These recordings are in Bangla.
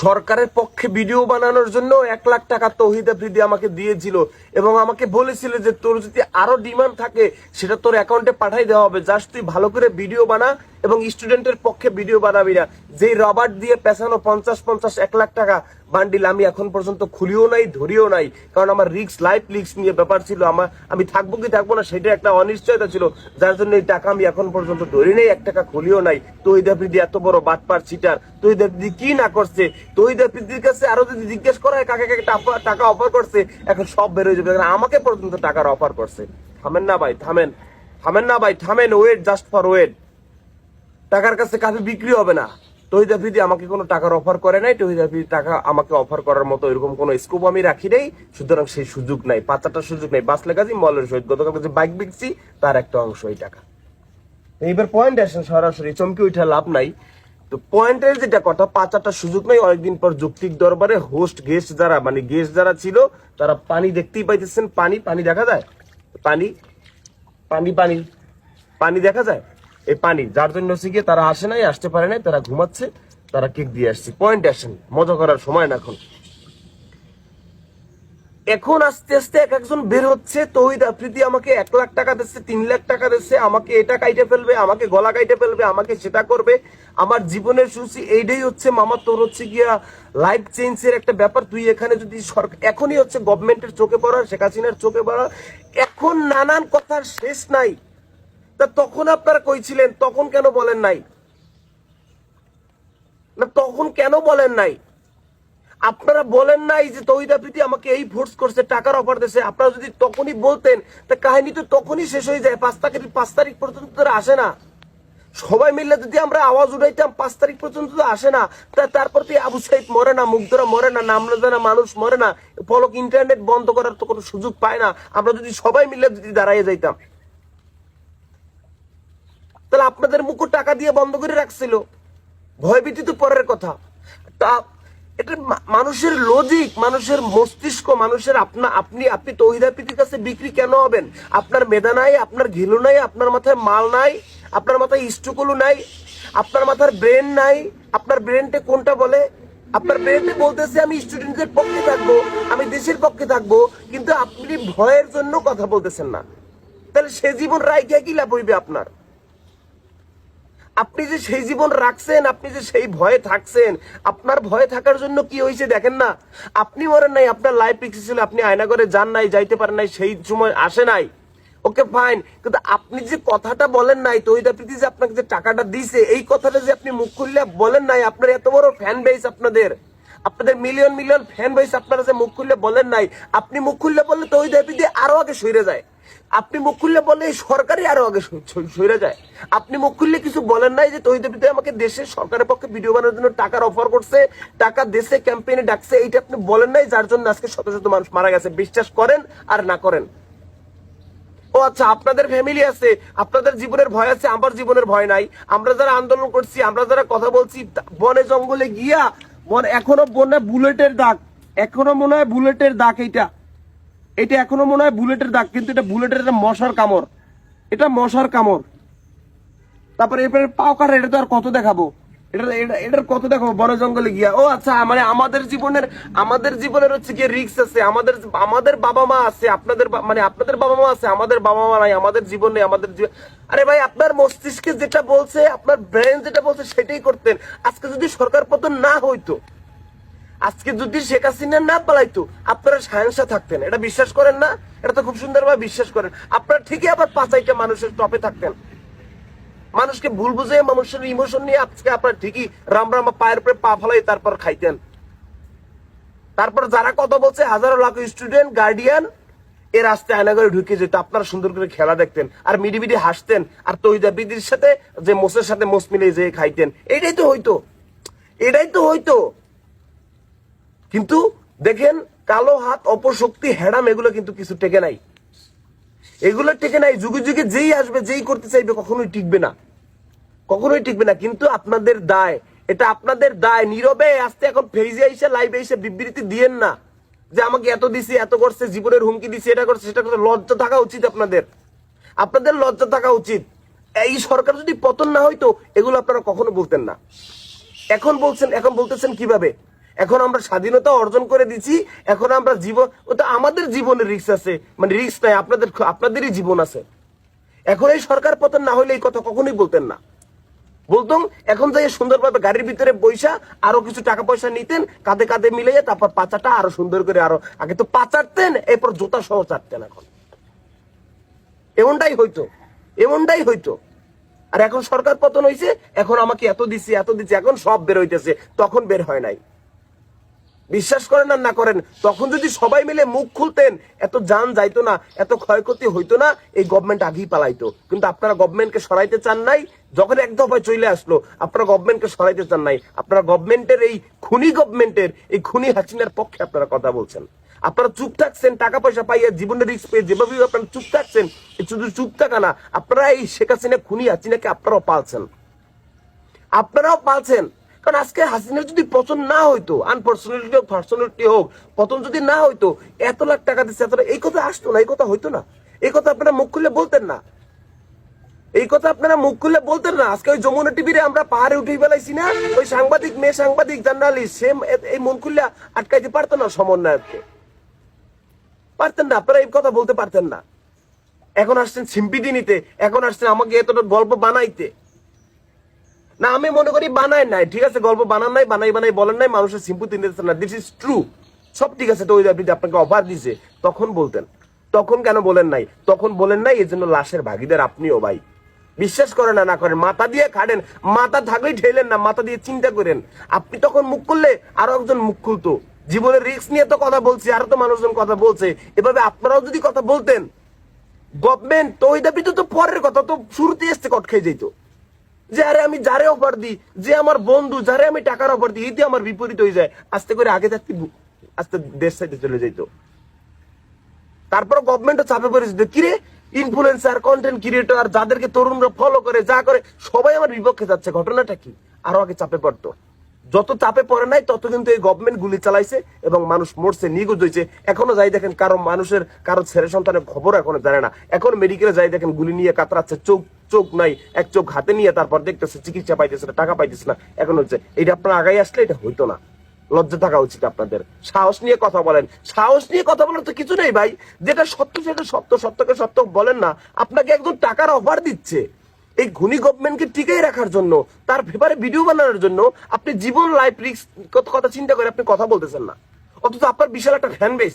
সরকারের পক্ষে ভিডিও বানানোর জন্য এক লাখ টাকা তৌহিদ আফ্রিদি আমাকে দিয়েছিল এবং আমাকে বলেছিল যে তোর যদি আরও ডিমান্ড থাকে, সেটা তোর অ্যাকাউন্টে পাঠাই দেওয়া হবে। জাস্ট তুই ভালো করে ভিডিও বানা এবং স্টুডেন্টের পক্ষে ভিডিও বানাবি না। যেই রবার দিয়ে পেছানো পঞ্চাশ পঞ্চাশ এক লাখ টাকা বান্ডিল আমি এখন পর্যন্ত খুলিও নাই, ধরিও নাই। কারণ আমার রিক্স লাইফ রিক্স নিয়ে ব্যাপার ছিল। আমার, আমি থাকব কি থাকব না সেটা একটা অনিশ্চয়তা ছিল। যার জন্য এই টাকা আমি এখন পর্যন্ত ধরি নেই এক টাকা খুলিও নাই। তহিদ আফ্রিদি এত বড় বাটপার চিটার তহিদ আফ্রিদি কি না করছে? তহিদ আফ্রিদির কাছে আরও যদি জিজ্ঞেস করা হয় কাকে কাকে টাকা- অফার করছে, এখন সব বেরোয় যাবে। আমাকে পর্যন্ত টাকার অফার করছে। থামেন না ভাই, থামেন। থামেন না ভাই, থামেন ওয়েট জাস্ট ফর ওয়েট টাকার কাছে কাফি বিক্রি হবে না। আমাকে কোনো টাকার অফার করে নাই, তহিদ আফ্রিদি টাকা আমাকে অফার করার মতো এরকম কোনো স্কোপ আমি রাখি নাই। সুতরাং সেই সুযোগ নাই পাঁচাটা সুযোগ নাই। বাস লেখাছি মলের সহিত গতকাল যে বাইক বিকছি, তার একটা অংশ এই টাকা। এইবার পয়েন্ট আসেন সরাসরি, চমকে উঠে লাভ নাই। তো পয়েন্টের যেটা কথা পাঁচাটা সুযোগ নাই, অনেকদিন পর যৌক্তিক দরবারে হোস্ট গেস্ট যারা মানে গেস্ট যারা ছিল, তারা পানি দেখতেই পাইতেছেন, পানি পানি দেখা যায়? পানি পানি পানি পানি দেখা যায়? এই পানি, যার জন্য হচ্ছে গিয়ে তারা আসে নাই, আসতে পারে নাই, তারা ঘুমাচ্ছে, তারা কেক দিয়ে আসছে। পয়েন্ট আসেন, মজা করার সময় না এখন। এখন আস্তে আস্তে এক একজন বের হচ্ছে, তহিদ আফ্রিদি আমাকে এক লাখ টাকা দিচ্ছে, তিন লাখ টাকা দিচ্ছে, আমাকে এটা কাইটে ফেলবে, আমাকে গলা কাইটে ফেলবে, আমাকে সেটা করবে। আমার জীবনের সুচি এইটাই হচ্ছে, মামা তোর হচ্ছে গিয়া লাইফ চেঞ্জের একটা ব্যাপার। তুই এখানে যদি সরকার এখনই হচ্ছে গভর্নমেন্টের চোখে পড়া, শেখ হাসিনার চোখে পড়া, এখন নানান কথার শেষ নাই। তা তখন আপনারা কইছিলেন তখন কেন বলেন নাই? না, তখন কেন বলেন নাই? আপনারা বলেন নাই যে তহিদ আফ্রিদি আমাকে এই ফোর্স করছে, টাকার অফার দিয়েছে আপনারা যদি তখনই বলতেন, তা কাহিনী তো তখনই শেষ হয়ে যায়। পাঁচ তারিখ পাঁচ তারিখ পর্যন্ত তারা আসে না। সবাই মিলে যদি আমরা আওয়াজ উঠাইতাম, পাঁচ তারিখ পর্যন্ত তো আসে না। তা তারপর তো আবু সাইদ মরে না, মুগ্ধরা মরে না নাম না জানা মানুষ মরে না? ফলক ইন্টারনেট বন্ধ করার তো কোনো সুযোগ পায় না। আমরা যদি সবাই মিলে যদি দাঁড়াইয়ে যাইতাম। তাহলে আপনাদের মুকুট টাকা দিয়ে বন্ধ করে রাখছিল। ভয়ভীতি তো পরের কথা। তা এটা মানুষের লজিক মানুষের মস্তিষ্ক, মানুষের আপনা আপনি আপনি তহিদাপিতির কাছে বিক্রি কেন হবেন? আপনার মেধা নাই, আপনার ঘিলু নাই, আপনার মাথায় মাল নাই, আপনার মাথায় নাই, আপনার মাথার ব্রেন নাই, আপনার ব্রেনটে কোনটা বলে? আপনার ব্রেনটে বলতেছে, আমি স্টুডেন্টদের পক্ষে থাকব, আমি দেশের পক্ষে থাকব, কিন্তু আপনি ভয়ের জন্য কথা বলতেছেন না। তাহলে সে জীবন রাইকে কি লাভ হইবে আপনার? আপনি যে সেই জীবন রাখছেন, আপনি যে সেই ভয়ে থাকছেন, আপনার ভয়ে থাকার জন্য কি হয়েছে দেখেন না? আপনি মরেন নাই, আপনার লাইফ রিক্স ছিল আপনি আয়নাগরে যান নাই, যাইতে পারেন নাই, সেই সময় আসে নাই। ওকে ফাইন কিন্তু আপনি যে কথাটা বলেন নাই, তহিদ আফ্রিদি যে আপনাকে যে টাকাটা দিছে, এই কথাটা যে আপনি মুখ খুললে বলেন নাই, আপনার এত বড় ফ্যান বেস আপনাদের। আপনাদের মিলিয়ন মিলিয়ন ফ্যান বেস আপনারা যে মুখ খুললে বলেন নাই, আপনি মুখ খুললে বললে তহিদ আফ্রিদি আরও আগে সইরে যায়। আপনি মুখ খুললে এই সরকারই আরও আগে সই- যায়। আপনি মুখ খুললে কিছু বলেন নাই যে তহিদ আফ্রিদি আমাকে দেশের সরকারের পক্ষে ভিডিও বানানোর জন্য টাকার অফার করছে, টাকা দেশে ক্যাম্পেইনে ডাকছে, এইটা আপনি বলেন নাই, যার জন্য আজকে শত শত মানুষ মারা গেছে। বিশ্বাস করেন আর না করেন। ও আচ্ছা আপনাদের ফ্যামিলি আছে, আপনাদের জীবনের ভয় আছে, আমার জীবনের ভয় নাই। আমরা যারা আন্দোলন করছি, আমরা যারা কথা বলছি বনে জঙ্গলে গিয়া বন এখনও বনে বুলেটের দাগ। এখনও মনে হয় বুলেটের দাগ এইটা। এটা এখনও মনে হয় বুলেটের দাগ, কিন্তু এটা বুলেটের একটা মশার কামড়। এটা মশার কামড়। তারপরে এরপরে পাও কাটা, এটা তো আর কত দেখাবো? এটা, এটা- এটার কত দেখাবো? বন জঙ্গলে গিয়া। ও আচ্ছা মানে আমাদের জীবনের আমাদের জীবনের হচ্ছে গিয়ে রিক্স আছে। আমাদের আমাদের বাবা মা আছে, আপনাদের মানে আপনাদের বাবা মা আছে, আমাদের বাবা মা নাই, আমাদের জীবন নেই, আমাদের আরে ভাই, আপনার মস্তিষ্কে যেটা বলছে, আপনার ব্রেন যেটা বলছে, সেটাই করতেন। আজকে যদি সরকার পতন না হইতো আজকে যদি শেখ হাসিনা না পালাইতো, আপনারা সায়ংসা থাকতেন। এটা বিশ্বাস করেন না? এটা তো খুব সুন্দরভাবে বিশ্বাস করেন। আপনারা ঠিকই আবার পাঁচাইটা মানুষের টপে থাকতেন। মানুষকে ভুল বুঝে মানুষের ইমোশন নিয়ে আজকে আপনার ঠিকই রাম পায়ের উপরে পা ফলাই তারপর খাইতেন। তারপর যারা কথা বলছে, হাজারো লাখ স্টুডেন্ট গার্ডিয়ান এ রাস্তায় আয়না করে ঢুকে যেত। আপনারা সুন্দর করে খেলা দেখতেন আর মিডি মিডি হাসতেন আর তৈদা বিদির সাথে যে মোসের সাথে মোস মিলে যে খাইতেন। এটাই তো হইতো। এটাই তো হইতো। কিন্তু দেখেন, কালো হাত অপশক্তি হ্যাডাম এগুলো কিন্তু কিছু টেকে নাই। এগুলো টেকে নাই, যুগে যুগে যেই আসবে, যেই করতে চাইবে, কখনোই টিকবে না। কখনোই টিকবে না। কিন্তু আপনাদের দায়, এটা আপনাদের দায়। নীরবে আসতে এখন ফেজে এসে লাইভে এসে বিবৃতি দিয়েন না যে আমাকে এত দিছি, এত করছে, জীবনের হুমকি দিছে, এটা করছে, সেটা করছে। লজ্জা থাকা উচিত আপনাদের। আপনাদের লজ্জা থাকা উচিত। এই সরকার যদি পতন না হইতো, এগুলো আপনারা কখনো বলতেন না। এখন বলছেন, এখন বলতেছেন কীভাবে? এখন আমরা স্বাধীনতা অর্জন করে দিচ্ছি এখন আমরা জীবন ওটা আমাদের জীবনের রিস্ক আছে। মানে রিস্ক নাই, আপনাদের আপনাদেরই জীবন আছে। এখন এই সরকার পতন না হলে এই কথা কখনোই বলতেন না। বলতাম, এখন যাই সুন্দরভাবে গাড়ির ভিতরে বৈশা আরও কিছু টাকা পয়সা নিতেন, কাঁধে কাঁধে মিলিয়ে তারপর পাচাটা আরও সুন্দর করে আরও আগে তো পা চাটতেন এরপর জুতা সহ চাটতেন এখন। এমনটাই হইতো এমনটাই হইতো। আর এখন সরকার পতন হয়েছে এখন আমাকে এত দিছি, এত দিচ্ছি এখন সব বের হইতেছে, তখন বের হয় নাই। বিশ্বাস করেন আর না করেন, তখন যদি সবাই মিলে মুখ খুলতেন, এত যান যাইতো না, এত ক্ষয়ক্ষতি হইতো না, এই গভর্নমেন্ট আগেই পালাইতো। কিন্তু আপনারা গভর্নমেন্টকে সরাইতে চান নাই, যখন এক দফায় চলে আসলো, আপনারা গভর্নমেন্টকে সরাইতে চান নাই। আপনারা গভর্নমেন্টের এই খুনি গভর্নমেন্টের এই খুনি হাসিনার পক্ষে আপনারা কথা বলছেন। আপনারা চুপ থাকছেন, টাকা পয়সা পাইয়া জীবনের রিস্ক পেয়ে যেভাবে আপনারা চুপ থাকছেন শুধু চুপ থাকা না, আপনারা এই শেখ হাসিনা খুনি হাসিনাকে আপনারাও পালছেন। আপনারাও পালছেন। কারণ আজকে হাসিনার যদি পছন্দ না হইতো আনপার্সোনালিটি হোক পার্সোনালিটি হোক, পতন যদি না হইতো, এত লাখ টাকা দিচ্ছে এত এই কথা আসতো না, এই কথা হইতো না। এই কথা আপনারা মুখ খুলে বলতেন না। এই কথা আপনারা মুখ খুলে বলতেন না। আজকে ওই যমুনা টিভিরে আমরা পাহাড়ে উঠে ফেলাইছি না? ওই সাংবাদিক, মেয়ে সাংবাদিক, জার্নালিস্ট সে এই মন খুলে আটকাইতে পারতো না সমন্বয়ককে। পারতেন না, আপনারা এই কথা বলতে পারতেন না। এখন আসছেন সিম্পিতি নিতে, এখন আসছেন আমাকে এতটা গল্প বানাইতে। না, আমি মনে করি বানায় নাই, ঠিক আছে? গল্প বানান নাই, বানাই বানাই, বলেন নাই, মানুষের সিম্পতি নিতেছে না। দিস ইজ ট্রু সব ঠিক আছে, তো ওই আপনি আপনাকে অফার দিছে, তখন বলতেন। তখন কেন বলেন নাই? তখন বলেন নাই, এই জন্য লাশের ভাগিদার আপনিও ভাই। বিশ্বাস করেন না না করেন। মাথা দিয়ে খাড়েন। মাথা থাকলেই ঠেলেন না, মাথা দিয়ে চিন্তা করেন। আপনি তখন মুখ খুললে আরও একজন মুখ খুলতো। জীবনের রিস্ক নিয়ে তো কথা বলছি, আরও তো মানুষজন কথা বলছে। এভাবে আপনারাও যদি কথা বলতেন গভর্নমেন্ট তো ওই দাবি তো পরের কথা, তো শুরুতে এসছে, কট খেয়ে যেত যে আরে আমি যারে অফার দিই, যে আমার বন্ধু, যারে আমি টাকার অফার দিই এতে আমার বিপরীত হয়ে যায়। আস্তে করে আগে থাকতে আস্তে দেশ সাইডে চলে যাইত। তারপর গভর্নমেন্টও চাপে পড়েছে যে, কিরে ইনফ্লুয়েন্সার কন্টেন্ট ক্রিয়েটর যাদেরকে তরুণরা ফলো করে, যা করে, সবাই আমার বিপক্ষে যাচ্ছে। ঘটনাটা কি? আরও আগে চাপে পড়তো। যত চাপে পড়ে নাই, তত কিন্তু এই গভর্নমেন্ট গুলি চালাইছে এবং মানুষ মরছে, নিখোঁজ হয়েছে এখনও যাই দেখেন কারও মানুষের, কারও ছেলে সন্তানের খবর এখনও জানে না। এখন মেডিকেলে যাই দেখেন গুলি নিয়ে কাতরাচ্ছে, চোখ চোখ নাই, এক চোখ হাতে নিয়ে তারপর দেখতেছে, চিকিৎসা পাইতেছে না, টাকা পাইতেছে না। এখন হচ্ছে, এটা আপনার আগাই আসলে এটা হইতো না। লজ্জা থাকা উচিত আপনাদের। সাহস নিয়ে কথা বলেন। সাহস নিয়ে কথা বলার তো কিছু নেই ভাই। যেটা সত্য, সেটা সত্য, সত্যকে সত্য বলেন না। আপনাকে একজন টাকার অফার দিচ্ছে। এই ঘুনি গভর্নমেন্টকে টিকাই রাখার জন্য, তার ব্যাপারে ভিডিও বানানোর জন্য আপনি জীবন লাইফ রিস্ক কথা চিন্তা করে আপনি কথা বলতেছেন না। অথচ আপনার বিশাল একটা ফ্যান বেস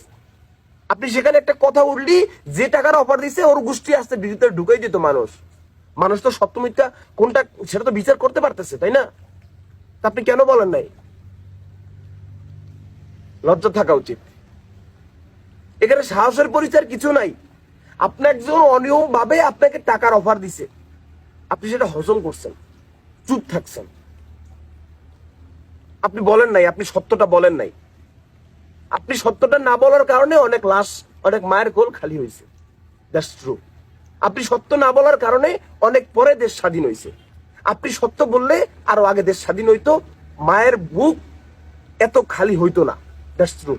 আপনি সেখানে একটা কথা উঠলি যে টাকার অফার দিছে, ওর গোষ্ঠী আসতে ভিতরে ঢুকাই দিত মানুষ। মানুষ তো মিথ্যা, কোনটা, সেটা তো বিচার করতে পারতেছে, তাই না? আপনি কেন বলেন নাই? লজ্জা থাকা উচিত। এখানে সাহসের পরিচয় কিছু নাই। আপনি একজন অনিয়ম ভাবে আপনাকে টাকার অফার দিছে। আপনি সেটা হজম করছেন, চুপ থাকছেন। আপনি বলেন নাই, আপনি সত্যটা বলেন নাই। আপনি সত্যটা না বলার কারণে অনেক লাশ, অনেক মায়ের কোল খালি হয়েছে। দ্যাটস ট্রু আপনি সত্য না বলার কারণে অনেক পরে দেশ স্বাধীন হয়েছে। আপনি সত্য বললে আরও আগে দেশ স্বাধীন হইতো, মায়ের বুক এত খালি হইতো না। That's true